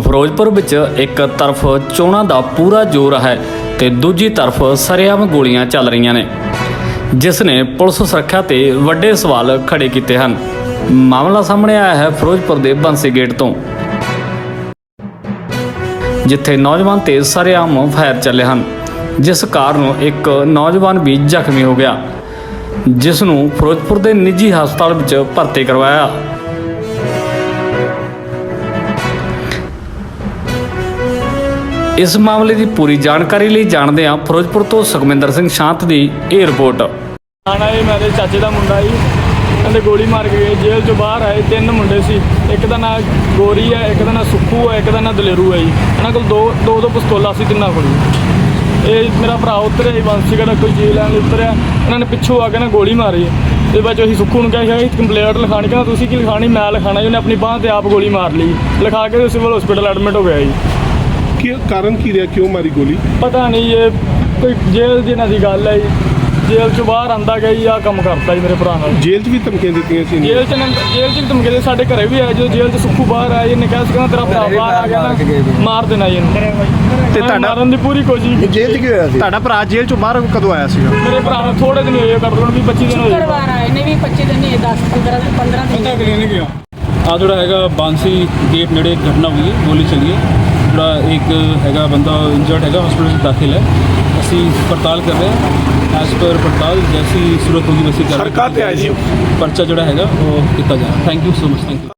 ਫਿਰੋਜ਼ਪੁਰ ਵਿੱਚ ਇੱਕ ਤਰਫ ਚੋਣਾਂ ਦਾ ਪੂਰਾ ਜ਼ੋਰ ਹੈ ਤੇ ਦੂਜੀ ਤਰਫ ਸਰੇਆਮ ਗੋਲੀਆਂ ਚੱਲ ਰਹੀਆਂ ਨੇ, ਜਿਸ ਨੇ ਪੁਲਿਸ ਸੁਰੱਖਿਆ ਤੇ ਵੱਡੇ ਸਵਾਲ ਖੜੇ ਕੀਤੇ ਹਨ। ਮਾਮਲਾ ਸਾਹਮਣੇ ਆਇਆ ਹੈ ਫਿਰੋਜ਼ਪੁਰ ਦੇ ਬੰਸੀ ਗੇਟ ਤੋਂ, ਜਿੱਥੇ ਨੌਜਵਾਨ ਤੇ ਸਰਿਆਮ ਫਾਇਰ ਚੱਲੇ ਹਨ, ਜਿਸ ਕਾਰਨ ਇੱਕ ਨੌਜਵਾਨ ਵੀ ਜ਼ਖਮੀ ਹੋ ਗਿਆ, ਜਿਸ ਨੂੰ ਫਿਰੋਜ਼ਪੁਰ ਦੇ ਨਿੱਜੀ ਹਸਪਤਾਲ ਵਿੱਚ ਭਰਤੀ ਕਰਵਾਇਆ। ਇਸ ਮਾਮਲੇ ਦੀ ਪੂਰੀ ਜਾਣਕਾਰੀ ਲਈ ਜਾਣਦੇ ਹਾਂ ਫਿਰੋਜ਼ਪੁਰ ਤੋਂ ਸੁਖਮਿੰਦਰ ਸਿੰਘ ਸ਼ਾਂਤ ਦੀ ਇਹ ਰਿਪੋਰਟ। ਆਣਾ ਇਹ ਮੇਰੇ ਚਾਚੇ ਦਾ ਮੁੰਡਾ ਜੀ, ਕਹਿੰਦੇ ਗੋਲੀ ਮਾਰ ਕੇ ਗਏ, ਜੇਲ੍ਹ ਚੋਂ ਬਾਹਰ ਆਏ, ਤਿੰਨ ਮੁੰਡੇ ਸੀ। ਇੱਕ ਦਾ ਨਾਂ ਗੋਰੀ ਹੈ, ਇੱਕ ਦਾ ਨਾਂ ਸੁੱਖੂ ਹੈ, ਇੱਕ ਦਾ ਨਾਂ ਦਲੇਰੂ ਹੈ ਜੀ। ਇਹਨਾਂ ਕੋਲ ਦੋ ਦੋ ਦੋ ਪਿਸਤੌਲਾਂ ਸੀ ਤਿੰਨਾਂ ਕੋਲ ਇਹ ਮੇਰਾ ਭਰਾ ਉਤਰਿਆ ਜੀ ਬੰਸੀਗੜਾ ਕੋਈ ਜੇਲ੍ਹ ਲੈਣ ਲਈ ਉਤਰਿਆ। ਇਹਨਾਂ ਨੇ ਪਿੱਛੋਂ ਆ ਕੇ ਨਾ ਗੋਲੀ ਮਾਰੀ ਤੇ ਬਾਅਦ ਅਸੀਂ ਸੁੱਖੂ ਨੂੰ ਕਿਹਾ ਕਿ ਕੰਪਲੇਂਟ ਲਿਖਾਣੀ ਕਹਿੰਦਾ ਤੁਸੀਂ ਕੀ ਲਿਖਾਣੀ ਮੈਂ ਲਿਖਾਣਾ ਜੀ, ਉਹਨੇ ਆਪਣੀ ਬਾਹ ਤੇ ਆਪ ਗੋਲੀ ਮਾਰ ਲਈ ਲਿਖਾ ਕੇ ਸਿਵਲ ਹਸਪੀਟਲ ਐਡਮਿਟ ਹੋ ਗਿਆ ਜੀ। ਕੀ ਕਾਰਨ ਕੀ ਰਿਹਾ? ਕਿਉਂ ਮਾਰੀ ਗੋਲੀ? ਪਤਾ ਨਹੀਂ ਇਹ ਕੋਈ ਜੇਲ੍ਹ ਦੀ ਇਹਨਾਂ ਦੀ ਗੱਲ ਹੈ ਜੀ। ਜੇਲ੍ਹ ਚੋਂ ਬਾਹਰ ਆਂਦਾ ਗਿਆ ਜੀ ਆਹ ਕੰਮ ਕਰਤਾ ਜੀ ਮੇਰੇ ਭਰਾ ਨਾਲ। ਜੇਲ੍ਹ 'ਚ ਵੀ ਧਮਕੀਆਂ ਦਿੱਤੀਆਂ ਸੀ ਇਹਨੇ। ਜੇਲ੍ਹ ਚ ਨਾ- ਜੇਲ੍ਹ ਚ ਧਮਕੇ ਦੇ ਸਾਡੇ ਘਰੇ ਵੀ ਆਏ ਜਦੋਂ ਜੇਲ੍ਹ ਚ ਸੁੱਖੂ ਬਾਹਰ ਆਇਆ ਇਹਨੇ ਕਿਹਾ ਸੀ ਕਹਿੰਦਾ ਤੇਰਾ ਭਰਾ ਬਾਹਰ ਆ ਗਿਆ ਨਾ ਮਾਰ ਦੇਣਾ ਜੀ ਇਹਨੂੰ। ਤੇ ਤੁਹਾਡਾ- ਮਾਰਨ ਦੀ ਪੂਰੀ ਕੋਸ਼ਿਸ਼ ਕੀਤੀ ਜੇਲ੍ਹ 'ਚ ਕੀ ਹੋਇਆ ਸੀ? ਤੁਹਾਡਾ ਭਰਾ ਜੇਲ੍ਹ ਚੋਂ ਬਾਹਰ ਕਦੋਂ ਆਇਆ ਸੀਗਾ? ਮੇਰੇ ਭਰਾ ਨੂੰ ਥੋੜੇ ਦਿਨ ਹੋਏ ਕਰ ਲਣ ਵੀ 25 ਦਿਨ ਹੋਏ ਸ਼ੁੱਕਰਵਾਰ ਆਏ ਨੇ ਵੀ 25 ਦਿਨ ਨਹੀਂ 10 15 ਦਿਨ 15 ਦਿਨ। ਆ ਜਿਹੜਾ ਹੈਗਾ ਬਾਂਸੀ ਗੇਟ ਨੇੜੇ ਇੱਕ ਘਟਨਾ ਹੋਈ ਹੈ ਗੋਲੀ ਚੱਲੀ ਹੈ। ਜਿਹੜਾ ਇੱਕ ਹੈਗਾ ਬੰਦਾ ਇੰਜਰਡ ਹੈਗਾ ਹਸਪੀਟਲ ਦਾਖਲ ਹੈ। ਅਸੀਂ ਪੜਤਾਲ ਕਰ ਰਹੇ ਹਾਂ। ਐਸ ਪਰ ਪੜਤਾਲ ਜੈਸੀ ਸੂਰਤ ਹੋਗੀ ਵੈਸੀ ਕਰ ਸਰਕਾਰ ਤੇ ਆਏ ਸੀ। ਪਰਚਾ ਜਿਹੜਾ ਹੈਗਾ ਉਹ ਕੀਤਾ ਜਾਏ thank you so much thank you